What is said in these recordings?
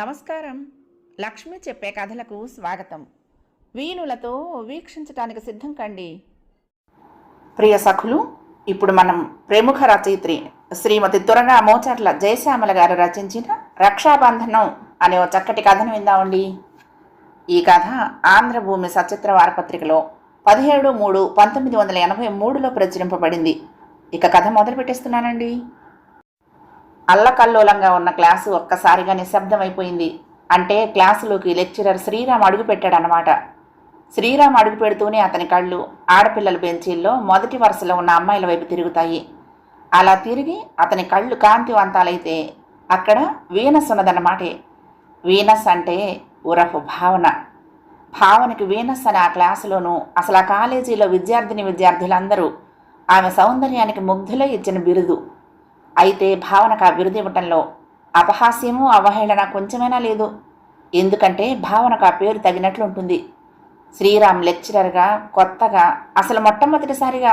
నమస్కారం. లక్ష్మి చెప్పే కథలకు స్వాగతం. వీణులతో వీక్షించటానికి సిద్ధం కండి. ప్రియ సఖులు ఇప్పుడు మనం ప్రముఖ రచయిత్రి శ్రీమతి తురగా మోచర్ల జయశ్యామల గారు రచించిన రక్షాబంధనం అనే ఓ చక్కటి కథను విందామండి. ఈ కథ ఆంధ్రభూమి సచిత్ర వారపత్రికలో పదిహేడు మూడు పంతొమ్మిది వందల ఎనభై మూడులో ప్రచురింపబడింది. ఇక కథ మొదలు పెట్టేస్తున్నానండి. అల్లకల్లోలంగా ఉన్న క్లాసు ఒక్కసారిగా నిశ్శబ్దమైపోయింది. అంటే క్లాసులోకి లెక్చరర్ శ్రీరామ్ అడుగు పెట్టాడనమాట శ్రీరామ్ అడుగు పెడుతూనే అతని కళ్ళు ఆడపిల్లల బెంచీల్లో మొదటి వరుసలో ఉన్న అమ్మాయిల వైపు తిరుగుతాయి. అలా తిరిగి అతని కళ్ళు కాంతివంతాలైతే అక్కడ వీనస్ ఉన్నదన్నమాటే. వీనస్ అంటే ఉరఫ్ భావన. భావనకి వీనస్ అనే ఆ క్లాసులోనూ అసలు ఆ కాలేజీలో విద్యార్థిని విద్యార్థులందరూ ఆమె సౌందర్యానికి ముగ్ధులై ఇచ్చిన బిరుదు. అయితే భావనకు ఆ బిరుదు ఇవ్వటంలో అపహాస్యము అవహేళన కొంచెమైనా లేదు. ఎందుకంటే భావనకు ఆ పేరు తగినట్లుంటుంది శ్రీరామ్ లెక్చరర్గా కొత్తగా అసలు మొట్టమొదటిసారిగా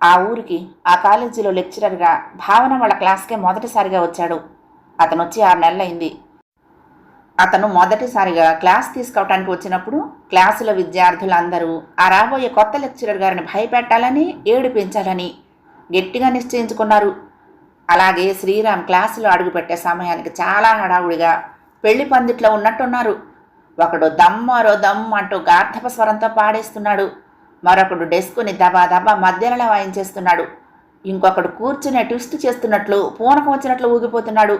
ఆ ఊరికి ఆ కాలేజీలో లెక్చరర్గా భావన వాళ్ళ క్లాస్కే మొదటిసారిగా వచ్చాడు. అతను వచ్చి ఆరు నెలలైంది. అతను మొదటిసారిగా క్లాస్ తీసుకోవటానికి వచ్చినప్పుడు క్లాసులో విద్యార్థులందరూ ఆ రాబోయే కొత్త లెక్చరర్ గారిని భయపెట్టాలని ఏడిపించాలని గట్టిగా నిశ్చయించుకున్నారు. అలాగే శ్రీరామ్ క్లాసులో అడుగుపెట్టే సమయానికి చాలా హడావుడిగా పెళ్ళి పందిట్లో ఉన్నట్టున్నారు. ఒకడు దమ్మారో దమ్ అంటూ గార్ధప స్వరంతో పాడేస్తున్నాడు. మరొకడు డెస్కుని దబా దబా మధ్యలో వాయించేస్తున్నాడు. ఇంకొకడు కూర్చునే ట్విస్ట్ చేస్తున్నట్లు పూనకం వచ్చినట్లు ఊగిపోతున్నాడు.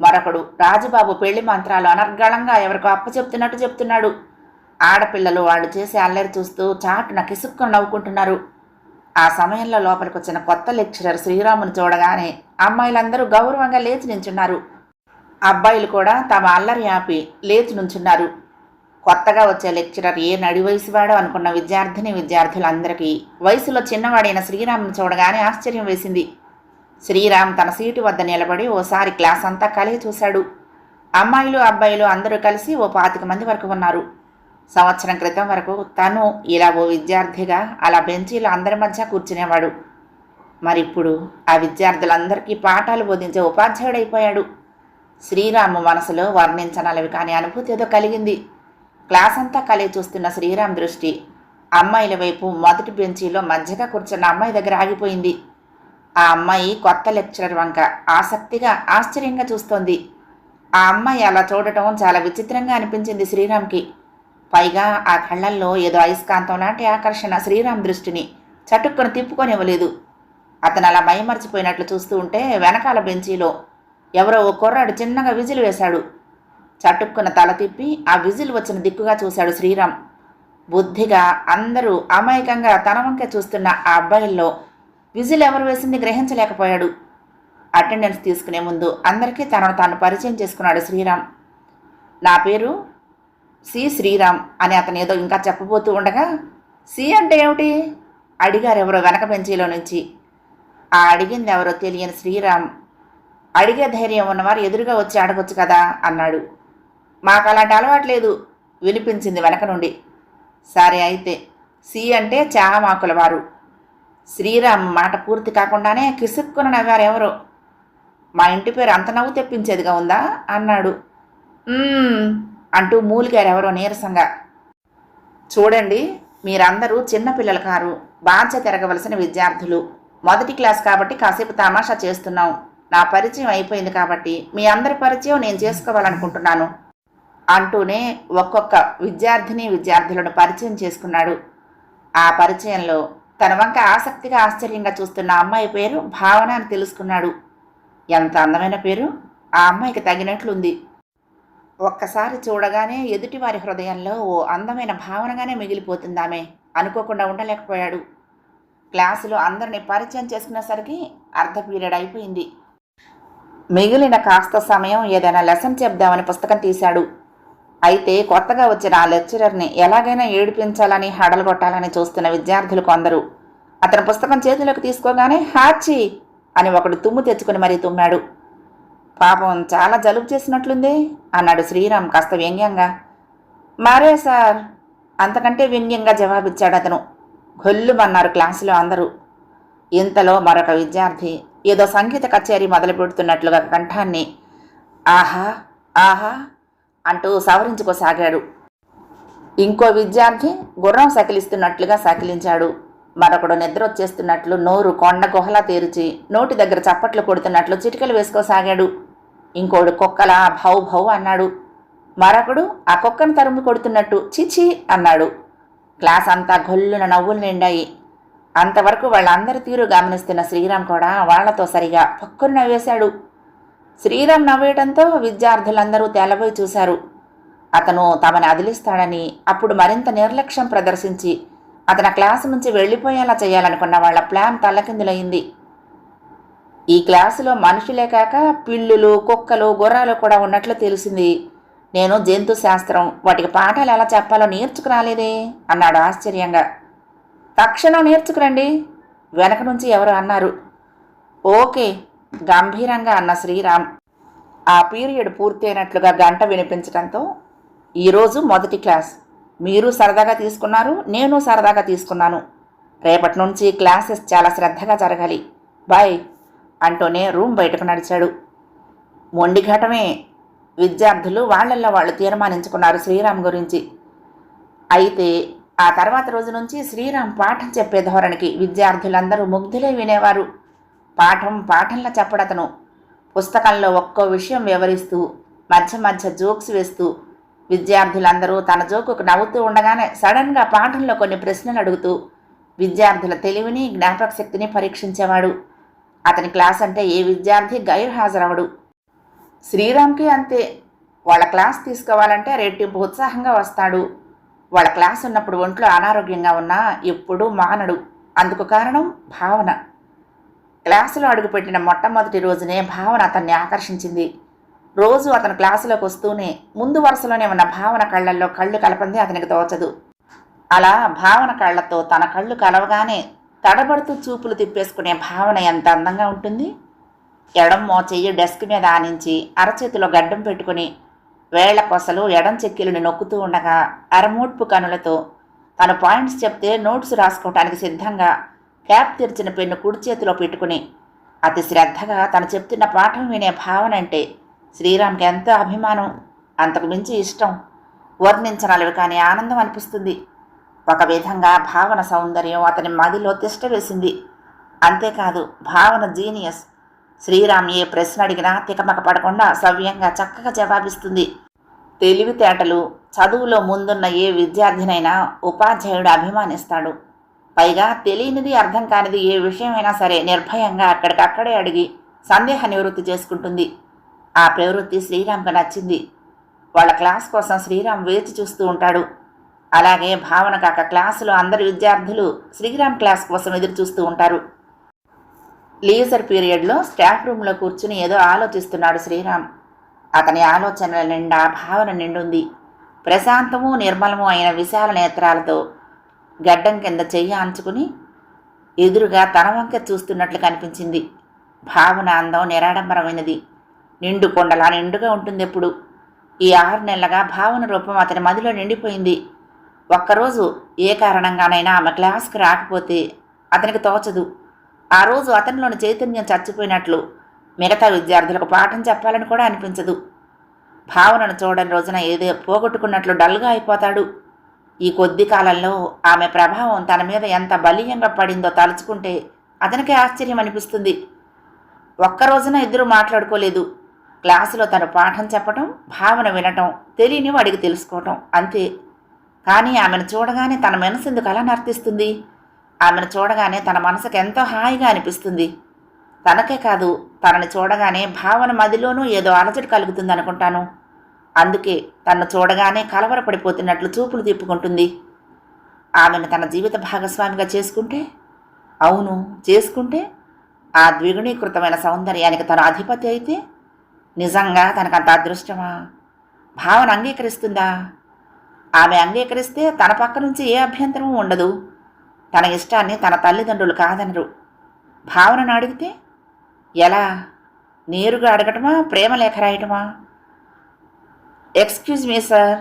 మరొకడు రాజుబాబు పెళ్ళి మంత్రాలు అనర్గళంగా ఎవరికో అప్పచెప్తున్నట్టు చెప్తున్నాడు. ఆడపిల్లలు వాళ్ళు చేసే అల్లరి చూస్తూ చాటున కిసుక్కుని నవ్వుకుంటున్నారు. ఆ సమయంలో లోపలికి వచ్చిన కొత్త లెక్చరర్ శ్రీరాముని చూడగానే అమ్మాయిలందరూ గౌరవంగా లేచి నించున్నారు. అబ్బాయిలు కూడా తమ అల్లరి ఆపి లేచి నుంచున్నారు. కొత్తగా వచ్చే లెక్చరర్ ఏ నడి వయసువాడో అనుకున్న విద్యార్థిని విద్యార్థులందరికీ వయసులో చిన్నవాడైన శ్రీరాముని చూడగానే ఆశ్చర్యం వేసింది. శ్రీరామ్ తన సీటు వద్ద నిలబడి ఓసారి క్లాస్ అంతా కలిగి చూశాడు. అమ్మాయిలు అబ్బాయిలు అందరూ కలిసి ఓ పాతిక మంది వరకు ఉన్నారు. సంవత్సరం క్రితం వరకు తను ఇలా ఓ విద్యార్థిగా అలా బెంచీలో అందరి మధ్య కూర్చునేవాడు. మరిప్పుడు ఆ విద్యార్థులందరికీ పాఠాలు బోధించే ఉపాధ్యాయుడైపోయాడు. శ్రీరాము మనసులో వర్ణించనలవి కాని అనుభూతి ఏదో కలిగింది. క్లాస్ అంతా కలిగి చూస్తున్న శ్రీరామ్ దృష్టి అమ్మాయిల వైపు మొదటి బెంచీలో మధ్యగా కూర్చున్న అమ్మాయి దగ్గర ఆగిపోయింది. ఆ అమ్మాయి కొత్త లెక్చరర్ వంక ఆసక్తిగా ఆశ్చర్యంగా చూస్తోంది. ఆ అమ్మాయి అలా చూడటం చాలా విచిత్రంగా అనిపించింది శ్రీరామ్కి. పైగా ఆ కళ్ళల్లో ఏదో అయస్కాంతం లాంటి ఆకర్షణ శ్రీరామ్ దృష్టిని చటుక్కును తిప్పుకొనివ్వలేదు. అతను అలా మైమర్చిపోయినట్లు చూస్తూ ఉంటే వెనకాల బెంచీలో ఎవరో ఓ కుర్రాడు చిన్నగా విజిల్ వేశాడు. చటుక్కున తల తిప్పి ఆ విజిల్ వచ్చిన దిక్కుగా చూశాడు శ్రీరామ్. బుద్ధిగా అందరూ అమాయకంగా తన వంకే చూస్తున్న ఆ అబ్బాయిల్లో విజిల్ ఎవరు వేసింది గ్రహించలేకపోయాడు. అటెండెన్స్ తీసుకునే ముందు అందరికీ తనను తాను పరిచయం చేసుకున్నాడు శ్రీరామ్. నా పేరు సి శ్రీరామ్ అని అతను ఏదో ఇంకా చెప్పబోతూ ఉండగా సి అంటే ఏమిటి? అడిగారు ఎవరో వెనక బెంచీలో నుంచి. ఆ అడిగింది ఎవరో తెలియని శ్రీరామ్ అడిగే ధైర్యం ఉన్నవారు ఎదురుగా వచ్చి అడగొచ్చు కదా అన్నాడు. మాకు అలాంటి అలవాటు లేదు వినిపించింది వెనక నుండి. సరే అయితే సి అంటే చామాకుల వారు శ్రీరామ్ మాట పూర్తి కాకుండానే కిసుక్కున నవ్వారు ఎవరో. మా ఇంటి పేరు అంత నవ్వు తెప్పించేదిగా ఉందా? అన్నాడు. అంటూ మూలిగారు ఎవరో నీరసంగా. చూడండి మీరందరూ చిన్నపిల్లలు కారు బాధ్యత తిరగవలసిన విద్యార్థులు. మొదటి క్లాస్ కాబట్టి కాసేపు తమాషా చేస్తున్నాం. నా పరిచయం అయిపోయింది కాబట్టి మీ అందరి పరిచయం నేను చేసుకోవాలనుకుంటున్నాను అంటూనే ఒక్కొక్క విద్యార్థిని విద్యార్థులను పరిచయం చేసుకున్నాడు. ఆ పరిచయంలో తన వంక ఆసక్తిగా ఆశ్చర్యంగా చూస్తున్న అమ్మాయి పేరు భావన అని తెలుసుకున్నాడు. ఎంత అందమైన పేరు? ఆ అమ్మాయికి తగినట్లుంది. ఒక్కసారి చూడగానే ఎదుటివారి హృదయంలో ఓ అందమైన భావనగానే మిగిలిపోతుందామె అనుకోకుండా ఉండలేకపోయాడు. క్లాసులో అందరిని పరిచయం చేసుకునేసరికి అర్ధ పీరియడ్ అయిపోయింది. మిగిలిన కాస్త సమయం ఏదైనా లెసన్ చెప్దామని పుస్తకం తీశాడు. అయితే కొత్తగా వచ్చిన ఆ లెక్చరర్ని ఎలాగైనా ఏడిపించాలని హడలగొట్టాలని చూస్తున్న విద్యార్థులు కొందరు. అతని పుస్తకం చేతిలోకి తీసుకోగానే హాచి! అని ఒకడు తుమ్ము తెచ్చుకుని మరీ తుమ్మాడు. పాపం చాలా జలుబు చేసినట్లుంది అన్నాడు శ్రీరామ్ కాస్త వ్యంగ్యంగా. మరే సార్! అంతకంటే వ్యంగ్యంగా జవాబిచ్చాడు అతను. గొల్లుమన్నారు క్లాసులో అందరూ. ఇంతలో మరొక విద్యార్థి ఏదో సంగీత కచేరీ మొదలు పెడుతున్నట్లుగా కంఠాన్ని. ఆహా! ఆహా! అంటూ సవరించుకోసాగాడు. ఇంకో విద్యార్థి గుర్రం సకిలిస్తున్నట్లుగా సకిలించాడు. మరొకడు నిద్ర వచ్చేస్తున్నట్లు నోరు కొండ గుహలా తెరిచి నోటి దగ్గర చప్పట్లు కొడుతున్నట్లు చిటికలు వేసుకోసాగాడు. ఇంకోడు కుక్కలా భౌ భౌ అన్నాడు. మరొకడు ఆ కుక్కను తరుము కొడుతున్నట్టు చిచి అన్నాడు. క్లాస్ అంతా గొల్లున నవ్వులు నిండాయి. అంతవరకు వాళ్ళందరి తీరు గమనిస్తున్న శ్రీరామ్ కూడా వాళ్ళతో సరిగా పక్కును నవ్వేశాడు. శ్రీరామ్ నవ్వేయటంతో విద్యార్థులందరూ తెల్లబోయి చూశారు. అతను తమని అదిలిస్తాడని అప్పుడు మరింత నిర్లక్ష్యం ప్రదర్శించి అతని క్లాసు నుంచి వెళ్ళిపోయేలా చేయాలనుకున్న వాళ్ళ ప్లాన్ తల్లకిందులయ్యింది ఈ క్లాసులో మనుషులే కాక పిల్లులు కుక్కలు గుర్రాలు కూడా ఉన్నట్లు తెలిసింది. నేను జంతు శాస్త్రం వాటికి పాఠాలు ఎలా చెప్పాలో నేర్చుకురాలేదే అన్నాడు ఆశ్చర్యంగా. తక్షణం నేర్చుకురండి వెనక నుంచి ఎవరు అన్నారు. ఓకే గంభీరంగా అన్న శ్రీరామ్ ఆ పీరియడ్ పూర్తయినట్లుగా గంట వినిపించడంతో ఈరోజు మొదటి క్లాస్. మీరు సరదాగా తీసుకున్నారు నేను సరదాగా తీసుకున్నాను. రేపటి నుంచి క్లాసెస్ చాలా శ్రద్ధగా జరగాలి. బాయ్ అంటూనే రూమ్ బయటకు నడిచాడు. మొండిఘటమే విద్యార్థులు వాళ్ళల్లో వాళ్ళు తీర్మానించుకున్నారు శ్రీరామ్ గురించి. అయితే ఆ తర్వాత రోజు నుంచి శ్రీరామ్ పాఠం చెప్పే ధోరణికి విద్యార్థులందరూ ముగ్ధులే వినేవారు. పాఠం పాఠంలా చెప్పడతను. పుస్తకంలో ఒక్కో విషయం వివరిస్తూ మధ్య మధ్య జోక్స్ వేస్తూ విద్యార్థులందరూ తన జోకుకు నవ్వుతూ ఉండగానే సడన్గా పాఠంలో కొన్ని ప్రశ్నలు అడుగుతూ విద్యార్థుల తెలివిని జ్ఞాపక శక్తిని పరీక్షించేవాడు. అతని క్లాస్ అంటే ఏ విద్యార్థి గైర్హాజరవడు. శ్రీరామ్కి అంతే. వాళ్ళ క్లాస్ తీసుకోవాలంటే రెట్టింపు ఉత్సాహంగా వస్తాడు. వాళ్ళ క్లాస్ ఉన్నప్పుడు ఒంట్లో అనారోగ్యంగా ఉన్నా ఎప్పుడూ మానడు. అందుకు కారణం భావన. క్లాసులో అడుగుపెట్టిన మొట్టమొదటి రోజునే భావన అతన్ని ఆకర్షించింది. రోజు అతను క్లాసులోకి వస్తూనే ముందు వరుసలోనే ఉన్న భావన కళ్ళల్లో కళ్ళు కలపంది అతనికి తోచదు. అలా భావన కళ్ళతో తన కళ్ళు కలవగానే తడబడుతూ చూపులు తిప్పేసుకునే భావన ఎంత అందంగా ఉంటుంది? ఎడమ్మో మోచెయ్యి డెస్క్ మీద ఆనించి అరచేతిలో గడ్డం పెట్టుకుని వేళ్ళ కొసలు ఎడం చెక్కిలను నొక్కుతూ ఉండగా అరమూడ్పు కనులతో తను పాయింట్స్ చెప్తే నోట్స్ రాసుకోవటానికి సిద్ధంగా క్యాప్ తెరిచిన పెన్ను కుడి చేతిలో పెట్టుకుని అతి శ్రద్ధగా తను చెప్తున్న పాఠం వినే భావన అంటే శ్రీరామ్కి ఎంతో అభిమానం అంతకు మించి ఇష్టం. వర్ణించనలవి కానీ ఆనందం అనిపిస్తుంది. ఒక విధంగా భావన సౌందర్యం అతని మదిలో తిష్ట వేసింది. అంతేకాదు భావన జీనియస్. శ్రీరామ్ ఏ ప్రశ్న అడిగినా తికమక పడకుండా సవ్యంగా చక్కగా జవాబిస్తుంది. తెలివితేటలు చదువులో ముందున్న ఏ విద్యార్థినైనా ఉపాధ్యాయుడు అభిమానిస్తాడు. పైగా తెలియనిది అర్థం కానిది ఏ విషయమైనా సరే నిర్భయంగా అక్కడికక్కడే అడిగి సందేహ నివృత్తి చేసుకుంటుంది. ఆ ప్రవృత్తి శ్రీరామ్కి నచ్చింది. వాళ్ళ క్లాస్ కోసం శ్రీరామ్ వేచి చూస్తూ ఉంటాడు. అలాగే భావన కాక క్లాసులో అందరి విద్యార్థులు శ్రీరామ్ క్లాస్ కోసం ఎదురు చూస్తూ ఉంటారు. లీజర్ పీరియడ్లో స్టాఫ్ రూమ్లో కూర్చుని ఏదో ఆలోచిస్తున్నాడు శ్రీరామ్. అతని ఆలోచనల నిండా భావన నిండుంది. ప్రశాంతము నిర్మలము అయిన విశాల నేత్రాలతో గడ్డం కింద చెయ్యి అంచుకుని ఎదురుగా తన వంక చూస్తున్నట్లు కనిపించింది. భావన అందం నిరాడంబరమైనది. నిండు కొండలా నిండుగా ఉంటుంది ఎప్పుడు. ఈ ఆరు నెలలుగా భావన రూపం అతని మదిలో నిండిపోయింది. ఒక్కరోజు ఏ కారణంగానైనా ఆమె క్లాస్కి రాకపోతే అతనికి తోచదు. ఆ రోజు అతనిలోని చైతన్యం చచ్చిపోయినట్లు మిగతా విద్యార్థులకు పాఠం చెప్పాలని కూడా అనిపించదు. భావనను చూడని రోజున ఏదో పోగొట్టుకున్నట్లు డల్గా అయిపోతాడు. ఈ కొద్ది కాలంలో ఆమె ప్రభావం తన మీద ఎంత బలీయంగా పడిందో తలుచుకుంటే అతనికే ఆశ్చర్యం అనిపిస్తుంది. ఒక్క రోజున ఇద్దరు మాట్లాడుకోలేదు. క్లాసులో తను పాఠం చెప్పటం భావన వినటం తెలియని వాడికి తెలుసుకోవటం అంతే. కానీ ఆమెను చూడగానే తన మనసు ఎందుకు అలా నర్తిస్తుంది? ఆమెను చూడగానే తన మనసుకు ఎంతో హాయిగా అనిపిస్తుంది. తనకే కాదు తనని చూడగానే భావన మదిలోనూ ఏదో అలజడి కలుగుతుంది అనుకుంటాను అందుకే తన్ను చూడగానే కలవరపడిపోతున్నట్లు చూపులు తిప్పుకుంటుంది. ఆమెను తన జీవిత భాగస్వామిగా చేసుకుంటే? అవును చేసుకుంటే? ఆ ద్విగుణీకృతమైన సౌందర్యానికి తన అధిపతి అయితే? నిజంగా తనకంత అదృష్టమా? భావన అంగీకరిస్తుందా? ఆమె అంగీకరిస్తే తన పక్క నుంచి ఏ అభ్యంతరము ఉండదు. తన ఇష్టాన్ని తన తల్లిదండ్రులు కాదనరు. భావనను అడిగితే ఎలా? నేరుగా అడగటమా ప్రేమ లేఖ రాయటమా? ఎక్స్క్యూజ్ మీ సార్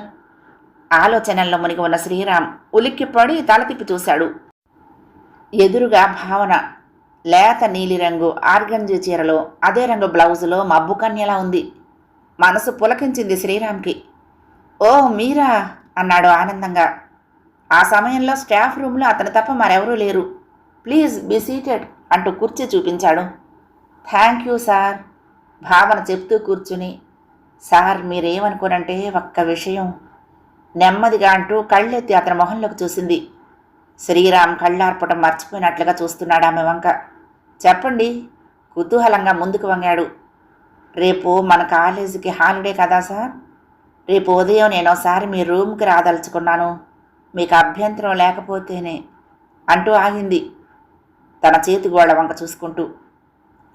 ఆలోచనల్లో మునిగి ఉన్న శ్రీరామ్ ఉలిక్కిపడి తల తిప్పి చూశాడు. ఎదురుగా భావన లేత నీలిరంగు ఆర్గంజీ చీరలో అదే రంగు బ్లౌజులో మబ్బు కన్యలా ఉంది. మనసు పులకించింది శ్రీరామ్కి. ఓ మీరా? అన్నాడు ఆనందంగా. ఆ సమయంలో స్టాఫ్ రూమ్లో అతను తప్ప మరెవరూ లేరు. ప్లీజ్ బి సీటెడ్ అంటూ కుర్చీ చూపించాడు. Thank you sir. భావన చెప్తూ కూర్చుని సార్ మీరేమనుకోనంటే ఒక్క విషయం. నెమ్మదిగా అంటూ కళ్ళెత్తి అతని మొహంలోకి చూసింది. శ్రీరామ్ కళ్ళార్పటం మర్చిపోయినట్లుగా చూస్తున్నాడు ఆమె వంక. చెప్పండి కుతూహలంగా ముందుకు వంగాడు. రేపు మన కాలేజీకి హాలిడే కదా సార్? రేపు ఉదయం నేను ఒకసారి మీ రూమ్కి రాదలుచుకున్నాను. మీకు అభ్యంతరం లేకపోతేనే అంటూ ఆగింది. తన చేతి గోళ్ళ వంక చూసుకుంటూ.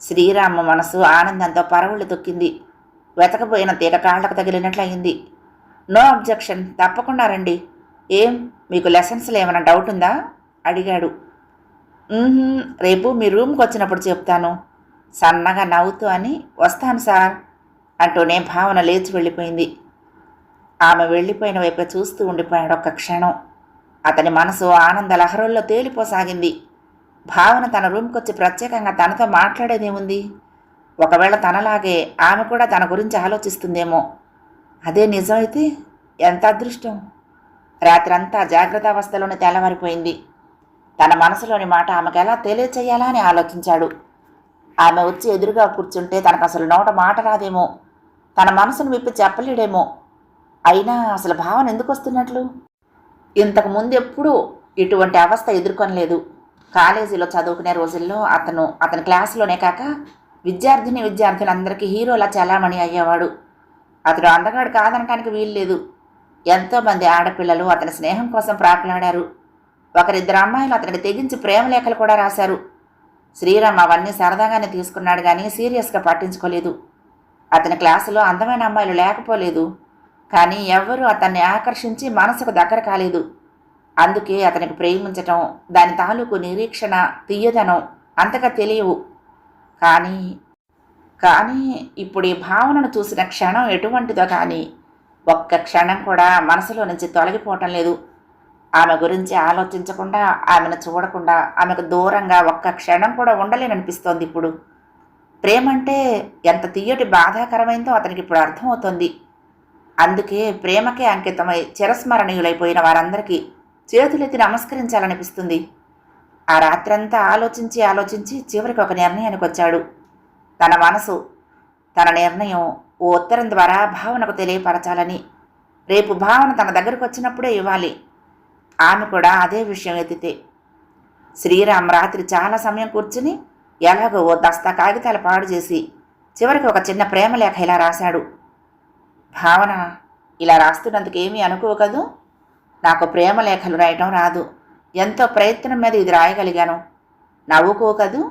శ్రీరామ మనసు ఆనందంతో పరవళ్ళు తొక్కింది. వెతకపోయిన తీగ కాళ్ళకు తగిలినట్లయింది నో అబ్జెక్షన్. తప్పకుండా రండి. ఏం? మీకు లెసన్స్లో ఏమైనా డౌట్ ఉందా? అడిగాడు. రేపు మీ రూమ్కి వచ్చినప్పుడు చెప్తాను. సన్నగా నవ్వుతూ అని వస్తాను సార్. అంటూనే భావన లేచి వెళ్ళిపోయింది. ఆమె వెళ్ళిపోయిన వైపు చూస్తూ ఉండిపోయాడు ఒక్క క్షణం. అతని మనసు ఆనంద లహరుల్లో తేలిపోసాగింది. భావన తన రూమ్కి వచ్చి ప్రత్యేకంగా తనతో మాట్లాడేదేముంది? ఒకవేళ తనలాగే ఆమె కూడా తన గురించి ఆలోచిస్తుందేమో. అదే నిజమైతే ఎంత అదృష్టం. రాత్రంతా జాగ్రత్త అవస్థలోనే తెల్లవారిపోయింది. తన మనసులోని మాట ఆమెకు ఎలా తెలియచేయాలా అని ఆలోచించాడు. ఆమె వచ్చి ఎదురుగా కూర్చుంటే తనకు అసలు నోట మాట రాదేమో. తన మనసును విప్పి చెప్పలేడేమో. అయినా అసలు భావన ఎందుకు వస్తున్నట్లు ఇంతకు ముందు ఎప్పుడూ ఇటువంటి అవస్థ ఎదుర్కొనలేదు. కాలేజీలో చదువుకునే రోజుల్లో అతను అతని క్లాసులోనే కాక విద్యార్థిని విద్యార్థులందరికీ హీరోలా చలామణి అయ్యేవాడు. అతడు అందగాడు కాదనటానికి వీల్లేదు. ఎంతోమంది ఆడపిల్లలు అతని స్నేహం కోసం ప్రాకులాడారు. ఒకరిద్దరు అమ్మాయిలు అతనికి తెగించి ప్రేమ లేఖలు కూడా రాశారు. శ్రీరామ్ అవన్నీ సరదాగానే తీసుకున్నాడు కానీ సీరియస్గా పట్టించుకోలేదు. అతని క్లాసులో అందమైన అమ్మాయిలు లేకపోలేదు. కానీ ఎవ్వరూ అతన్ని ఆకర్షించి మనసుకు దగ్గర కాలేదు. అందుకే అతనికి ప్రేమించటం దాని తాలూకు నిరీక్షణ తీయదనం అంతగా తెలియవు. కానీ కానీ ఇప్పుడు ఈ భావనను చూసిన క్షణం ఎటువంటిదో కానీ ఒక్క క్షణం కూడా మనసులో నుంచి తొలగిపోవటం లేదు. ఆమె గురించి ఆలోచించకుండా ఆమెను చూడకుండా ఆమెకు దూరంగా ఒక్క క్షణం కూడా ఉండలేననిపిస్తోంది ఇప్పుడు. ప్రేమంటే ఎంత తీయటి బాధాకరమైందో అతనికి ఇప్పుడు అర్థమవుతుంది. అందుకే ప్రేమకే అంకితమై చిరస్మరణీయులైపోయిన వారందరికీ చేతులెత్తి నమస్కరించాలనిపిస్తుంది. ఆ రాత్రంతా ఆలోచించి ఆలోచించి చివరికి ఒక నిర్ణయానికి వచ్చాడు. తన మనసు తన నిర్ణయం ఓ ఉత్తరం ద్వారా భావనకు తెలియపరచాలని. రేపు భావన తన దగ్గరకు వచ్చినప్పుడే ఇవ్వాలి. ఆమె కూడా అదే విషయం ఎత్తితే. శ్రీరామ్ రాత్రి చాలా సమయం కూర్చుని ఎలాగో ఓ దస్తా కాగితాలు పాడు చేసి చివరికి ఒక చిన్న ప్రేమలేఖ ఇలా రాశాడు. భావన ఇలా రాస్తున్నందుకేమీ అనుకోవు కదూ? నాకు ప్రేమలేఖలు రాయటం రాదు. ఎంతో ప్రయత్నం మీద ఇది రాయగలిగాను. నవ్వుకో కదూ.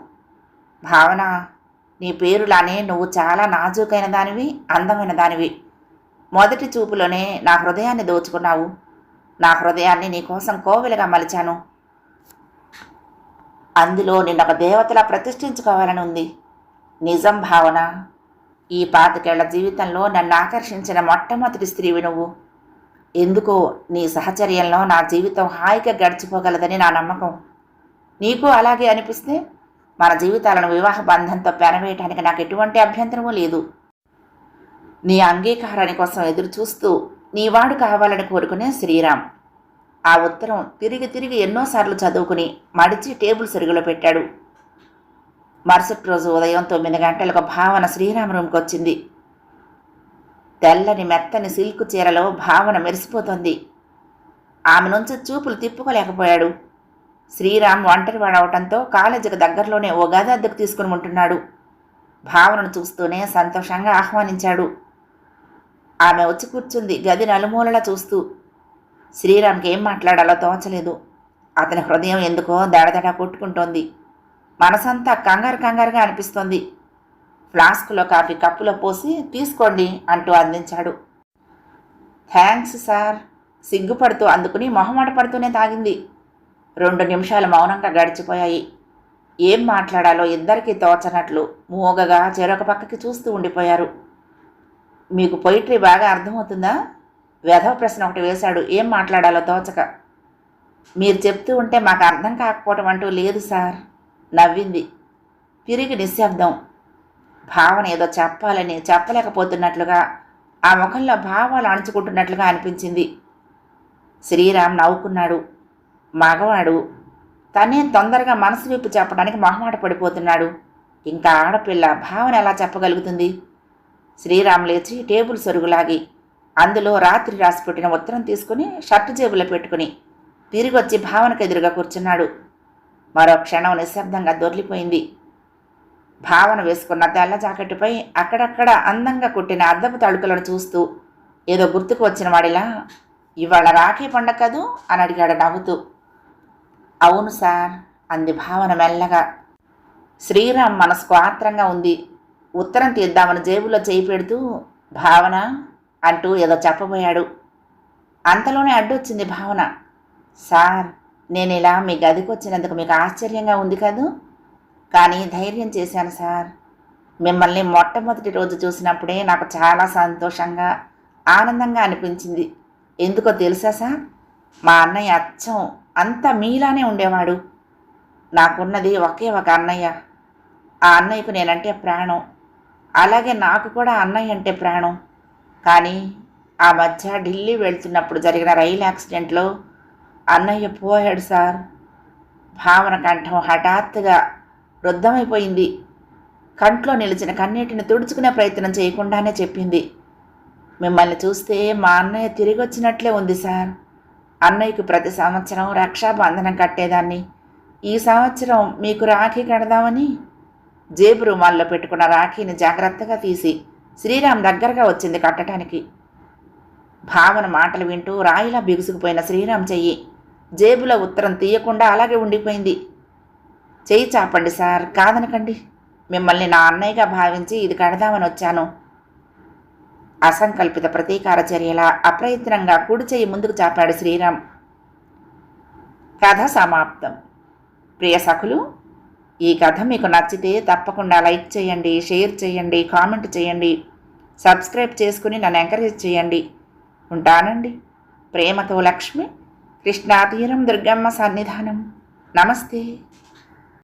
భావన నీ పేరులానే నువ్వు చాలా నాజూకైన దానివి అందమైన దానివి. మొదటి చూపులోనే నా హృదయాన్ని దోచుకున్నావు. నా హృదయాన్ని నీకోసం కోవెలుగా మలిచాను. అందులో నిన్నొక దేవతలా ప్రతిష్ఠించుకోవాలని ఉంది. నిజం భావన ఈ పాతికేళ్ళ జీవితంలో నన్ను ఆకర్షించిన మొట్టమొదటి స్త్రీవి నువ్వు. ఎందుకో నీ సహచర్యంలో నా జీవితం హాయిగా గడిచిపోగలదని నా నమ్మకం. నీకు అలాగే అనిపిస్తే మన జీవితాలను వివాహ బంధంతో పెనవేయటానికి నాకు ఎటువంటి అభ్యంతరమూ లేదు. నీ అంగీకారాని కోసం ఎదురు చూస్తూ నీ వాడు కావాలని కోరుకునే శ్రీరామ్. ఆ ఉత్తరం తిరిగి తిరిగి ఎన్నోసార్లు చదువుకుని మడిచి టేబుల్ సరుగులో పెట్టాడు. మరుసటి రోజు ఉదయం తొమ్మిది గంటలకు భావన శ్రీరామ్ రూమ్కి వచ్చింది. తెల్లని మెత్తని సిల్క్ చీరలో భావన మెరిసిపోతుంది. ఆమె నుంచి చూపులు తిప్పుకోలేకపోయాడు. శ్రీరామ్ ఒంటరి వాడవటంతో కాలేజీకి దగ్గరలోనే ఓ గది అద్దెకు తీసుకుని ఉంటున్నాడు. భావనను చూస్తూనే సంతోషంగా ఆహ్వానించాడు. ఆమె వచ్చి కూర్చుంది గది నలుమూలలా చూస్తూ. శ్రీరామ్కి ఏం మాట్లాడాలో తోచలేదు. అతని హృదయం ఎందుకో దడదడ కొట్టుకుంటోంది. మనసంతా కంగారు కంగారుగా అనిపిస్తోంది. ఫ్లాస్క్లో కాఫీ కప్పులో పోసి తీసుకోండి అంటూ అందించాడు. Thanks sir. సిగ్గుపడుతూ అందుకుని మొహమాట పడుతూనే తాగింది. రెండు నిమిషాలు మౌనంగా గడిచిపోయాయి. ఏం మాట్లాడాలో ఇద్దరికీ తోచనట్లు మూగగా చెరొక పక్కకి చూస్తూ ఉండిపోయారు. మీకు పొయిట్రీ బాగా అర్థమవుతుందా? వేధవ ప్రశ్న ఒకటి వేశాడు. ఏం మాట్లాడాలో తోచక. మీరు చెప్తూ ఉంటే మాకు అర్థం కాకపోవటం అంటూ లేదు సార్. నవ్వింది. తిరిగి నిశ్శబ్దం. భావన ఏదో చెప్పాలని చెప్పలేకపోతున్నట్లుగా ఆ ముఖంలో భావాలు అణుచుకుంటున్నట్లుగా అనిపించింది. శ్రీరామ్ నవ్వుకున్నాడు. మగవాడు తనేం తొందరగా మనసు విప్పు చెప్పడానికి మొహమాట పడిపోతున్నాడు. ఇంకా ఆడపిల్ల భావన ఎలా చెప్పగలుగుతుంది? శ్రీరామ్ లేచి టేబుల్ సొరుగులాగి అందులో రాత్రి రాసిపెట్టిన ఉత్తరం తీసుకుని షర్టు జేబులో పెట్టుకుని తిరిగొచ్చి భావనకు ఎదురుగా కూర్చున్నాడు. మరో క్షణం నిశ్శబ్దంగా దొర్లిపోయింది భావన వేసుకున్న తెల్ల జాకెట్టుపై అక్కడక్కడ అందంగా కుట్టిన అద్దపు తడుకులను చూస్తూ ఏదో గుర్తుకు వచ్చిన వాడిలా ఇవాళ రాఖీ పండగ కదూ? అని అడిగాడు నవ్వుతూ. అవును సార్ అంది భావన మెల్లగా. శ్రీరామ్ మనసుకు ఆత్రంగా ఉంది. ఉత్తరం తీద్దామని జేబులో చేయి పెడుతూ భావన అంటూ ఏదో చెప్పబోయాడు. అంతలోనే అడ్డొచ్చింది భావన. సార్ నేను ఇలా మీ గదికి వచ్చినందుకు మీకు ఆశ్చర్యంగా ఉంది కదూ? కానీ ధైర్యం చేశాను సార్. మిమ్మల్ని మొట్టమొదటి రోజు చూసినప్పుడే నాకు చాలా సంతోషంగా ఆనందంగా అనిపించింది. ఎందుకో తెలుసా సార్? మా అన్నయ్య అచ్చం అంతా మీలానే ఉండేవాడు. నాకున్నది ఒకే ఒక అన్నయ్య. ఆ అన్నయ్యకు నేనంటే ప్రాణం. అలాగే నాకు కూడా అన్నయ్య అంటే ప్రాణం. కానీ ఆ మధ్య ఢిల్లీ వెళ్తున్నప్పుడు జరిగిన రైలు యాక్సిడెంట్లో అన్నయ్య పోయాడు సార్. భావన కంఠం హఠాత్తుగా రుద్ధమైపోయింది కంట్లో నిలిచిన కన్నీటిని తుడుచుకునే ప్రయత్నం చేయకుండానే చెప్పింది. మిమ్మల్ని చూస్తే మా అన్నయ్య తిరిగి వచ్చినట్లే ఉంది సార్. అన్నయ్యకు ప్రతి సంవత్సరం రక్షాబంధనం కట్టేదాన్ని. ఈ సంవత్సరం మీకు రాఖీ కడదామని? జేబు రుమాల్లో పెట్టుకున్న రాఖీని జాగ్రత్తగా తీసి శ్రీరామ్ దగ్గరగా వచ్చింది కట్టడానికి భావన మాటలు వింటూ రాయిలా బిగుసుకుపోయిన శ్రీరామ్ చెయ్యి జేబులో ఉత్తరం తీయకుండా అలాగే ఉండిపోయింది. చేయి చాపండి సార్ కాదనకండి. మిమ్మల్ని నా అన్నయ్యగా భావించి ఇది కడదామని వచ్చాను. అసంకల్పిత ప్రతీకార చర్యలా అప్రయత్నంగా కుడి చేయి ముందుకు చాపాడు శ్రీరామ్. కథ సమాప్తం. ప్రియ సఖులు ఈ కథ మీకు నచ్చితే తప్పకుండా లైక్ చేయండి షేర్ చేయండి కామెంట్ చేయండి సబ్స్క్రైబ్ చేసుకుని నన్ను ఎంకరేజ్ చేయండి. ఉంటానండి. ప్రేమతో లక్ష్మి కృష్ణాతీరం దుర్గమ్మ సన్నిధానం. నమస్తే.